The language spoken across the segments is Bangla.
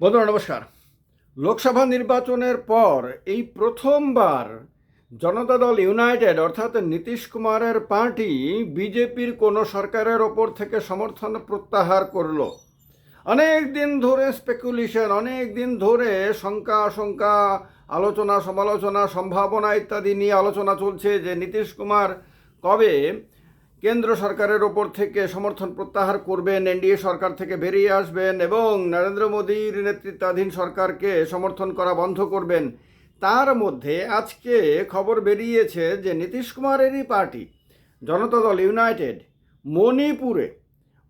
বন্ধুরা নমস্কার। লোকসভা নির্বাচনের পর এই প্রথমবার জনতা দল ইউনাইটেড, অর্থাৎ নীতিশ কুমারের পার্টি, বিজেপির কোনো সরকারের ওপর থেকে সমর্থন প্রত্যাহার করল। অনেক দিন ধরে স্পেকুলেশন অনেক দিন ধরে শঙ্কা, আশঙ্কা, আলোচনা, সমালোচনা, সম্ভাবনা ইত্যাদি নিয়ে আলোচনা চলছে যে নীতিশ কুমার কবে কেন্দ্র সরকারের ওপর থেকে সমর্থন প্রত্যাহার করবেন, এনডিএ সরকার থেকে বেরিয়ে আসবেন এবং নরেন্দ্র মোদীর নেতৃত্বাধীন সরকারকে সমর্থন করা বন্ধ করবেন। তার মধ্যে আজকে খবর বেরিয়েছে যে নীতিশ কুমারেরই পার্টি, জনতা দল ইউনাইটেড, মণিপুরে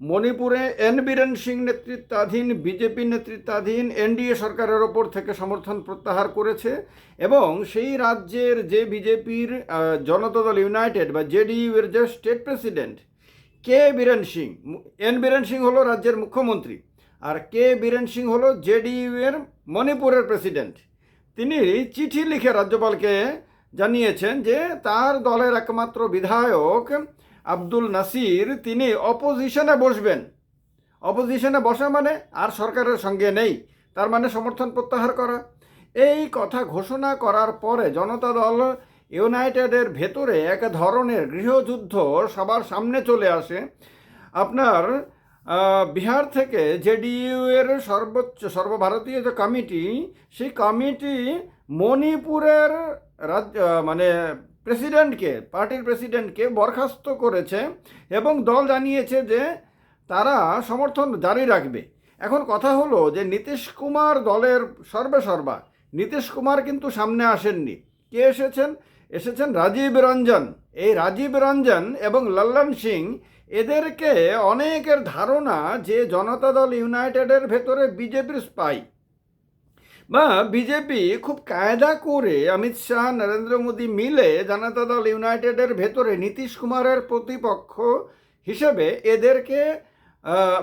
মণিপুরে এন বীরেন সিং নেতৃত্বাধীন, বিজেপি নেতৃত্বাধীন, এনডিএ সরকারের ওপর থেকে সমর্থন প্রত্যাহার করেছে এবং সেই রাজ্যের যে বিজেপির জনতা দল ইউনাইটেড বা জেডিইউ এর যে স্টেট প্রেসিডেন্ট, কে বীরেন সিং? এন বীরেন সিং হলো রাজ্যের মুখ্যমন্ত্রী আর কে বীরেন সিং হলো জেডিইউ এর মণিপুরের প্রেসিডেন্ট। তিনি চিঠি লিখে রাজ্যপালকে জানিয়েছেন যে তার দলের একমাত্র বিধায়ক আব্দুল নাসির, তিনি অপোজিশনে বসবেন। অপোজিশনে বসা মানে আর সরকারের সঙ্গে নেই, তার মানে সমর্থন প্রত্যাহার করা। এই কথা ঘোষণা করার পরে জনতা দল ইউনাইটেডের ভেতরে এক ধরনের গৃহযুদ্ধ সবার সামনে চলে আসে। আপনার বিহার থেকে জেডিইউ এর সর্বোচ্চ, সর্বভারতীয় যে কমিটি, সেই কমিটি মণিপুরের রাজ্য মানে প্রেসিডেন্টকে, পার্টির প্রেসিডেন্টকে বরখাস্ত করেছে এবং দল জানিয়েছে যে তারা সমর্থন জারি রাখবে। এখন কথা হলো যে নীতিশ কুমার দলের সর্বে সর্বা, নীতিশ কুমার কিন্তু সামনে আসেননি। কে এসেছেন? এসেছেন রাজীব রঞ্জন। এই রাজীব রঞ্জন এবং লল্লন সিং, এদেরকে অনেকের ধারণা যে জনতা দল ইউনাইটেডের ভেতরে বিজেপির স্পাই বা বিজেপি খুব কায়দা করে অমিত শাহ, নরেন্দ্র মোদী মিলে জনতা দল ইউনাইটেডের ভেতরে নীতিশ কুমারের প্রতিপক্ষ হিসেবে এদেরকে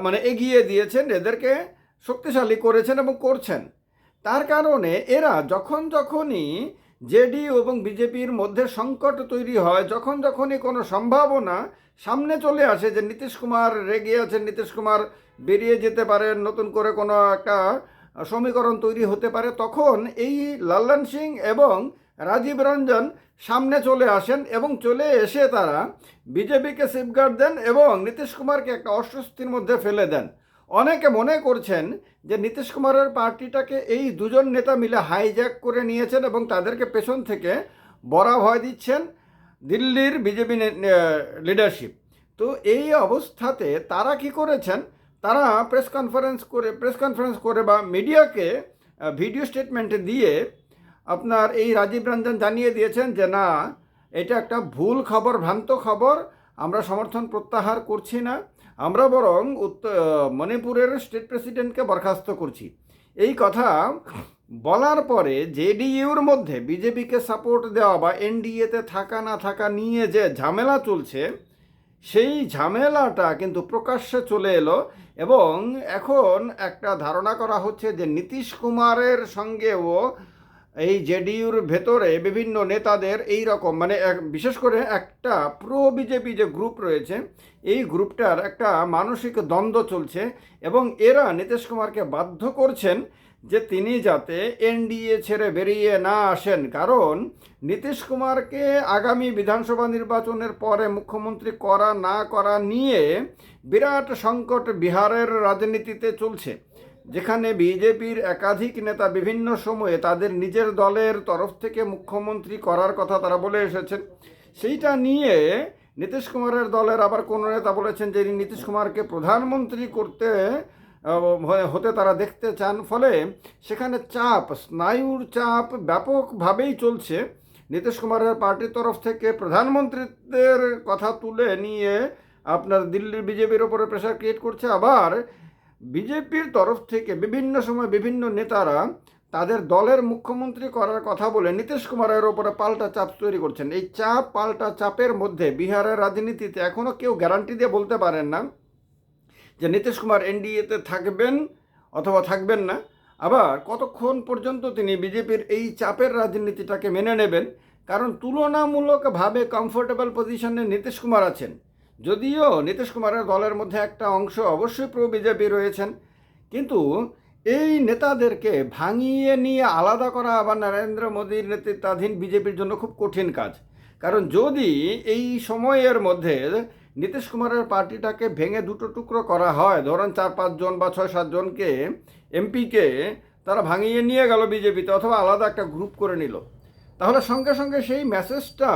মানে এগিয়ে দিয়েছেন, এদেরকে শক্তিশালী করেছেন এবং করছেন। তার কারণে এরা যখন যখনই জেডিইউ এবং বিজেপির মধ্যে সংকট তৈরি হয়, যখন যখনই কোনো সম্ভাবনা সামনে চলে আসে যে নীতিশ কুমার রেগে আছেন, নীতিশ কুমার বেরিয়ে যেতে পারেন, নতুন করে কোনো একটা সমীকরণ তৈরি হতে পারে, তখন এই লাল্লান সিং এবং রাজীব রঞ্জন সামনে চলে আসেন এবং চলে এসে তারা বিজেপিকে সেফগার্ড দেন এবং নীতিশ কুমারকে একটা অস্বস্তির মধ্যে ফেলে দেন। অনেকে মনে করছেন যে নীতিশ কুমারের পার্টিটাকে এই দুজন নেতা মিলে হাইজ্যাক করে নিয়েছেন এবং তাদেরকে পেছন থেকে বড়া ভয় দিচ্ছেন দিল্লির বিজেপি লিডারশিপ তো এই অবস্থাতে তারা কি করেছেন? তারা প্রেস কনফারেন্স করে প্রেস কনফারেন্স করে বা মিডিয়াকে ভিডিও স্টেটমেন্টে দিয়ে আপনার এই রাজীব রঞ্জন জানিয়ে দিয়েছেন যে, না, এটা একটা ভুল খবর, ভ্রান্ত খবর, আমরা সমর্থন প্রত্যাহার করছি না। আমরা বরং মণিপুরের স্টেট প্রেসিডেন্টকে বরখাস্ত করছি। এই কথা বলার পরে জেডিইউর মধ্যে বিজেপিকে সাপোর্ট দেওয়া বা এনডিএতে থাকা, না থাকা নিয়ে যে ঝামেলা চলছে, সেই ঝামেলাটা কিন্তু প্রকাশ্যে চলে এলো। এবং এখন একটা ধারণা করা হচ্ছে যে নীতিশ কুমারের সঙ্গেও এই জেডিইউর ভেতরে বিভিন্ন নেতাদের এই রকম মানে বিশেষ করে একটা প্রো বিজেপি যে গ্রুপ রয়েছে, এই গ্রুপটার একটা মানসিক দ্বন্দ্ব চলছে এবং এরা নীতিশ কুমারকে বাধ্য করছেন যে তিনি যাতে এনডিএ ছেড়ে বেরিয়ে না আসেন, কারণ নীতিশ কুমারকে আগামী বিধানসভা নির্বাচনের পরে মুখ্যমন্ত্রী করা না করা নিয়ে বিরাট সংকট বিহারের রাজনীতিতে চলছে, যেখানে বিজেপির একাধিক নেতা বিভিন্ন সময়ে তাদের নিজের দলের তরফ থেকে মুখ্যমন্ত্রী করার কথা তারা বলে এসেছেন। সেইটা নিয়ে নীতিশ কুমারের দলের আবার কোনো নেতা বলেছেন যে নীতিশ কুমারকে প্রধানমন্ত্রী করতে হতে তারা দেখতে চান, ফলে সেখানে চাপ, স্নায়ুর চাপ ব্যাপকভাবেই চলছে। নীতিশ কুমারের পার্টির তরফ থেকে প্রধানমন্ত্রীদের কথা তুলে নিয়ে আপনার দিল্লির বিজেপির ওপরে প্রেশার ক্রিয়েট করছে। আবার বিজেপির তরফ থেকে বিভিন্ন সময় বিভিন্ন নেতারা তাদের দলের মুখ্যমন্ত্রী করার কথা বলে নীতিশ কুমারের ওপরে পাল্টা চাপ তৈরি করছেন। এই চাপ, পাল্টা চাপের মধ্যে বিহারের রাজনীতিতে এখনও কেউ গ্যারান্টি দিয়ে বলতে পারেন না। যে নীতিশ কুমার এনডিএতে থাকবেন অথবা থাকবেন না, আবার কতক্ষণ পর্যন্ত তিনি বিজেপির এই চাপের রাজনীতিটাকে মেনে নেবেন, কারণ তুলনামূলকভাবে কমফোর্টেবল পজিশনে নীতিশ কুমার আছেন। যদিও নীতিশ কুমারের দলের মধ্যে একটা অংশ অবশ্যই প্রো বিজেপি রয়েছেন, কিন্তু এই নেতাদেরকে ভাঙিয়ে নিয়ে আলাদা করা আবার নরেন্দ্র মোদীর নেতৃত্বাধীন বিজেপির জন্য খুব কঠিন কাজ। কারণ যদি এই সময়ের মধ্যে নীতিশ কুমারের পার্টিটাকে ভেঙে দুটো টুকরো করা হয়। ধরেন চার পাঁচজন বা ছয় সাতজনকে এমপিকে তারা ভাঙিয়ে নিয়ে গেল বিজেপিতে অথবা আলাদা একটা গ্রুপ করে নিল। তাহলে সঙ্গে সঙ্গে সেই মেসেজটা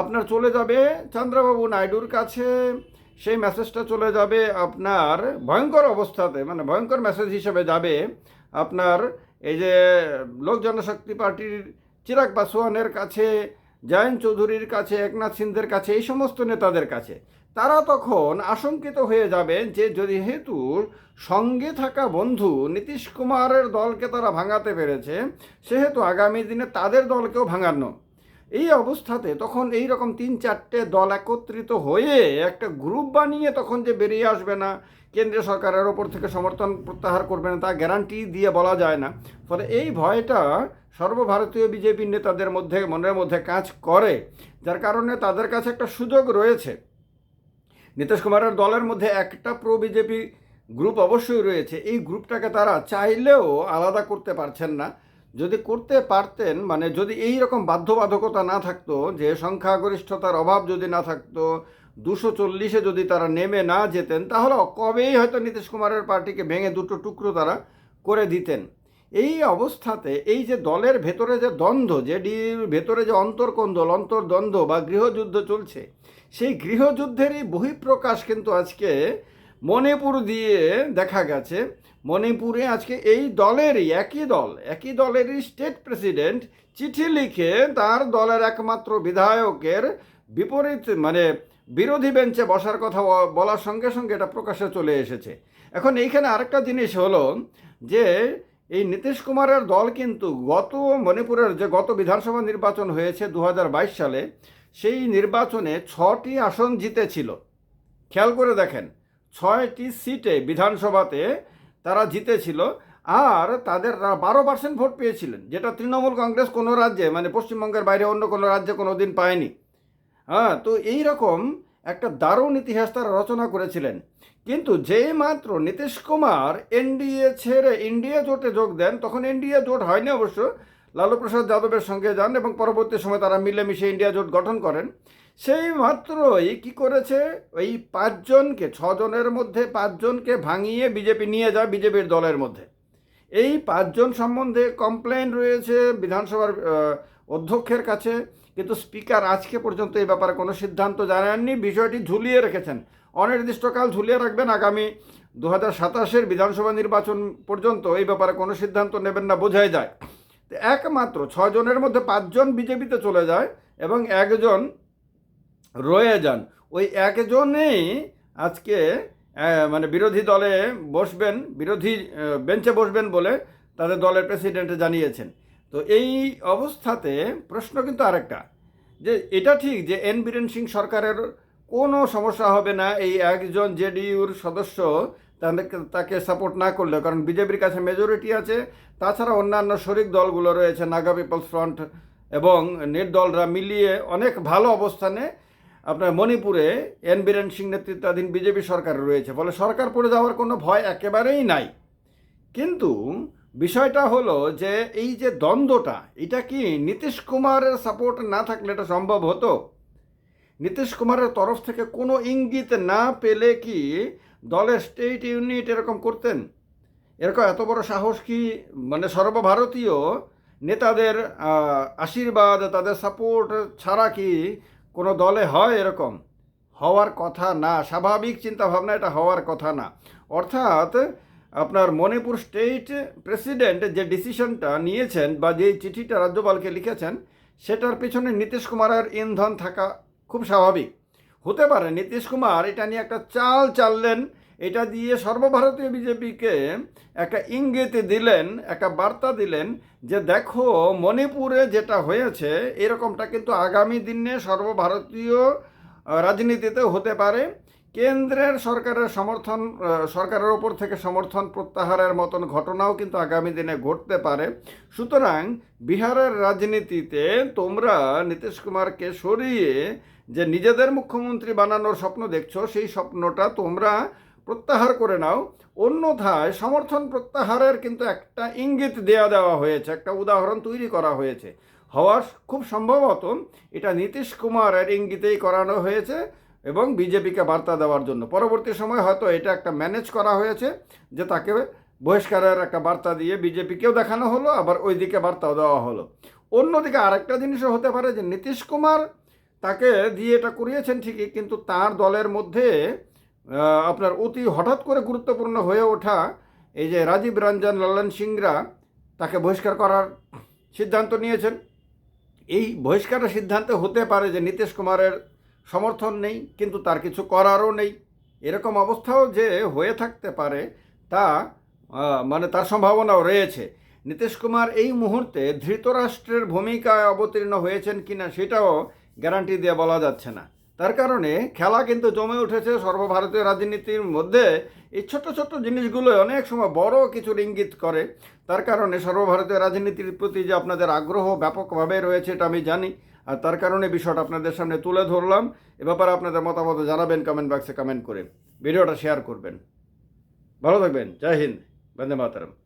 আপনার চলে যাবে চন্দ্রবাবু নাইডুর কাছে। সেই মেসেজটা চলে যাবে আপনার ভয়ঙ্কর অবস্থাতে মানে ভয়ঙ্কর মেসেজ হিসেবে যাবে আপনার এই যে লোক জনশক্তি পার্টির চিরাগ পাসওয়ানের কাছে জয়ন্ত চৌধুরীর কাছে, একনাথ সিন্ধের কাছে, এই সমস্ত নেতাদের কাছে। তারা তখন আশঙ্কিত হয়ে যাবেন যে যদি হেতু সঙ্গে থাকা বন্ধু নীতিশ কুমারের দলকে তারা ভাঙাতে পেরেছে, সেহেতু আগামী দিনে তাদের দলকেও ভাঙানো। এই অবস্থাতে তখন এই রকম তিন চারটে দল একত্রিত হয়ে একটা গ্রুপ বানিয়ে তখন যে বেরিয়ে আসবে না, কেন্দ্রীয় সরকারের ওপর থেকে সমর্থন প্রত্যাহার করবে না, তা গ্যারান্টি দিয়ে বলা যায় না। ফলে এই ভয়টা সর্বভারতীয় বিজেপি নেতাদের মধ্যে, মনের মধ্যে কাজ করে, যার কারণে তাদের কাছে একটা সুযোগ রয়েছে। নীতিশ কুমারের দলের মধ্যে একটা প্রো বিজেপি গ্রুপ অবশ্যই রয়েছে। এই গ্রুপটাকে তারা চাইলেও আলাদা করতে পারছেন না। যদি করতে পারতেন মানে যদি এই রকম বাধ্যবাধকতা না থাকতো, যে সংখ্যাগরিষ্ঠতার অভাব যদি না থাকতো, দুশো চল্লিশে যদি তারা নেমে না যেতেন, তাহলে কবেই হয়তো নীতিশ কুমারের পার্টিকে ভেঙে দুটো টুকরো তারা করে দিতেন। এই অবস্থাতে এই যে দলের ভেতরে যে দ্বন্দ্ব যে ডির ভেতরে যে অন্তর্কন্দল, অন্তর্দ্বন্দ্ব বা গৃহযুদ্ধ চলছে, সেই গৃহযুদ্ধেরই বহিঃপ্রকাশ কিন্তু আজকে মণিপুর দিয়ে দেখা গেছে, মণিপুরে আজকে এই দলেরই, একই দল, একই দলেরই স্টেট প্রেসিডেন্ট চিঠি লিখে তার দলের একমাত্র বিধায়কের বিপরীত মানে বিরোধী বেঞ্চে বসার কথা বলার সঙ্গে সঙ্গে এটা প্রকাশে চলে এসেছে। এখন এইখানে আরেকটা জিনিস হলো যে, এই নীতিশ কুমারের দল কিন্তু গত মণিপুরের যে গত বিধানসভা নির্বাচন হয়েছে দু হাজার বাইশ সালে, সেই নির্বাচনে ছটি আসন জিতেছিল। খেয়াল করে দেখেন ছয়টি সিটে বিধানসভাতে তারা জিতেছিল আর তাদের বারো পার্সেন্ট ভোট পেয়েছিলেন, যেটা তৃণমূল কংগ্রেস কোনো রাজ্যে মানে পশ্চিমবঙ্গের বাইরে অন্য কোনো রাজ্যে কোনো দিন পায়নি। হ্যাঁ তো এই রকম একটা দারুণ ইতিহাস তারা রচনা করেছিলেন। কিন্তু যেই মাত্র নীতিশ কুমার এনডিএ ছেড়ে ইন্ডিয়া জোটে যোগ দেন, তখন ইন্ডিয়া জোট হয়নি অবশ্য। লালু প্রসাদ যাদবের সঙ্গে যান এবং পরবর্তী সময় তারা মিলেমিশে ইন্ডিয়া জোট গঠন করেন। সেই মাত্রই কি করেছে? ওই পাঁচজনকে, ছজনের মধ্যে পাঁচজনকে ভাঙিয়ে বিজেপি নিয়ে যায় বিজেপির দলের মধ্যে। এই পাঁচজন সম্বন্ধে কমপ্লেন রয়েছে বিধানসভার অধ্যক্ষের কাছে, কিন্তু স্পিকার আজকে পর্যন্ত এই ব্যাপারে কোনো সিদ্ধান্ত জানাননি। বিষয়টি ঝুলিয়ে রেখেছেন। অনির্দিষ্টকাল ঝুলিয়ে রাখবেন আগামী দু হাজার সাতাশের বিধানসভা নির্বাচন পর্যন্ত। এই ব্যাপারে কোনো সিদ্ধান্ত নেবেন না, বোঝাই যায়। একমাত্র ছজনের মধ্যে পাঁচজন বিজেপিতে চলে যায় এবং একজন রয়ে যান। ওই একজনেই আজকে মানে বিরোধী দলে বসবেন, বিরোধী বেঞ্চে বসবেন বলে তাদের দলের প্রেসিডেন্ট জানিয়েছেন। তো এই অবস্থাতে প্রশ্ন কিন্তু আরেকটা, যে এটা ঠিক যে এন বীরেন সিং সরকারের কোনো সমস্যা হবে না, এই একজন জেডিইউর সদস্য তাদেরকে, তাকে সাপোর্ট না করলে, কারণ বিজেপির কাছে মেজরিটি আছে, তাছাড়া অন্যান্য শরিক দলগুলো রয়েছে, নাগা পিপলস ফ্রন্ট এবং নির্দলরা মিলিয়ে অনেক ভালো অবস্থানে আপনার মণিপুরে এন বীরেন সিং নেতৃত্বাধীন বিজেপি সরকার রয়েছে, ফলে সরকার পড়ে যাওয়ার কোনো ভয় একেবারেই নাই। কিন্তু বিষয়টা হলো যে এই যে দ্বন্দ্বটা, এটা কি নীতিশ কুমারের সাপোর্ট না থাকলে এটা সম্ভব হতো? নীতিশ কুমারের তরফ থেকে কোনো ইঙ্গিত না পেলে কি দলের স্টেট ইউনিট এরকম করতেন? এরকম এত বড় সাহস কি মানে সর্বভারতীয় নেতাদের আশীর্বাদ, তাদের সাপোর্ট ছাড়া কি কোনো দলে হয় এরকম? হওয়ার কথা না। স্বাভাবিক চিন্তাভাবনা এটা হওয়ার কথা না। অর্থাৎ আপনার মণিপুর স্টেট প্রেসিডেন্ট যে ডিসিশনটা নিয়েছেন বা যে চিঠিটা রাজ্যপালকে লিখেছেন, সেটার পিছনে নীতিশ কুমারের ইন্ধন থাকা খুব স্বাভাবিক। হতে পারে নীতিশ কুমার এটা নিয়ে একটা চাল চাললেন এটা দিয়ে সর্বভারতীয় বিজেপিকে একটা ইঙ্গিত দিলেন, একটা বার্তা দিলেন যে দেখো, মণিপুরে যেটা হয়েছে, এরকমটা কিন্তু আগামী দিনে সর্বভারতীয় রাজনীতিতে হতে পারে। কেন্দ্রের সরকারের সমর্থন সরকারের ওপর থেকে সমর্থন প্রত্যাহারের মতন ঘটনাও কিন্তু আগামী দিনে ঘটতে পারে। সুতরাং বিহারের রাজনীতিতে তোমরা নীতিশ কুমারকে সরিয়ে যে নিজেদের মুখ্যমন্ত্রী বানানোর স্বপ্ন দেখছ, সেই স্বপ্নটা তোমরা প্রত্যাহার করে নাও। অন্যথায় সমর্থন প্রত্যাহারের কিন্তু একটা ইঙ্গিত দেয়া দেওয়া হয়েছে, একটা উদাহরণ তৈরি করা হয়েছে। হওয়ার খুব সম্ভবত এটা নীতিশ কুমারের ইঙ্গিতেই করানো হয়েছে এবং বিজেপিকে বার্তা দেওয়ার জন্য। পরবর্তী সময় হয়তো এটা একটা ম্যানেজ করা হয়েছে যে তাকে বহিষ্কারের একটা বার্তা দিয়ে বিজেপিকেও দেখানো হলো, আবার ওই দিকে বার্তাও দেওয়া হলো। অন্যদিকে আরেকটা জিনিসও হতে পারে যে নীতিশ কুমার তাকে দিয়ে এটা করিয়েছেন ঠিকই, কিন্তু তার দলের মধ্যে আপনার অতি হঠাৎ করে গুরুত্বপূর্ণ হয়ে ওঠা এই যে রাজীব রঞ্জন লল্লন সিংরা, তাকে বহিষ্কার করার সিদ্ধান্ত নিয়েছেন। এই বহিষ্কারের সিদ্ধান্তে হতে পারে যে নীতিশ কুমারের সমর্থন নেই, কিন্তু তার কিছু করারও নেই। এরকম অবস্থাও যে হয়ে থাকতে পারে, তা মানে তার সম্ভাবনাও রয়েছে। নীতিশ কুমার এই মুহূর্তে ধৃতরাষ্ট্রের ভূমিকায় অবতীর্ণ হয়েছেন কিনা সেটাও গ্যারান্টি দিয়ে বলা যাচ্ছে না। তার কারণে খেলা কিন্তু জমে উঠেছে সর্বভারতীয় রাজনীতির মধ্যে। এই ছোট্ট ছোট্ট জিনিসগুলো অনেক সময় বড় কিছুর ইঙ্গিত করে। তার কারণে সর্বভারতীয় রাজনীতির প্রতি যে আপনাদের আগ্রহ ব্যাপকভাবে রয়েছে এটা আমি জানি। আর তার কারণে বিষয়টা আপনাদের সামনে তুলে ধরলাম। এ ব্যাপারে আপনাদের মতামত জানাবেন কমেন্ট বক্সে কমেন্ট করে। ভিডিওটা শেয়ার করবেন। ভালো থাকবেন। জয় হিন্দ। বন্দে মাতারম।